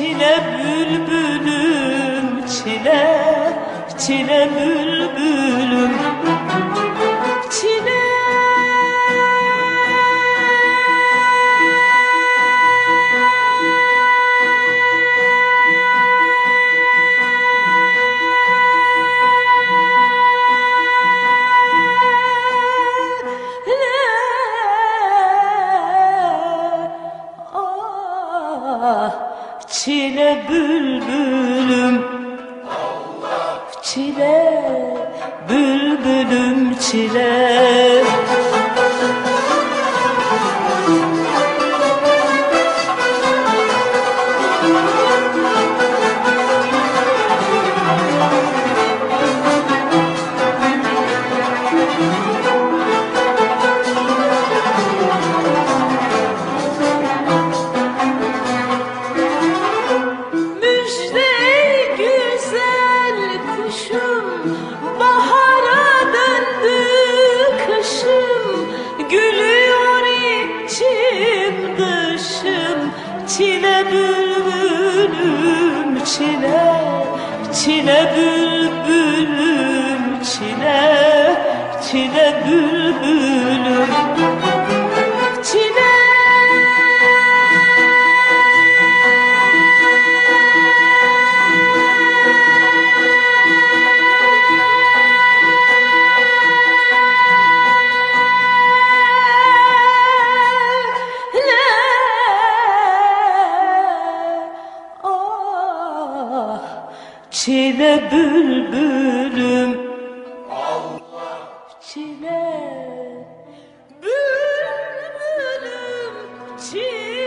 çile bülbülüm çile çile bülbülüm. Çile bülbülüm. Çile bülbülüm çile Çile bülbülüm çile Çile bülbülüm Çile bülbülüm. Allah Çile bülbülüm Çile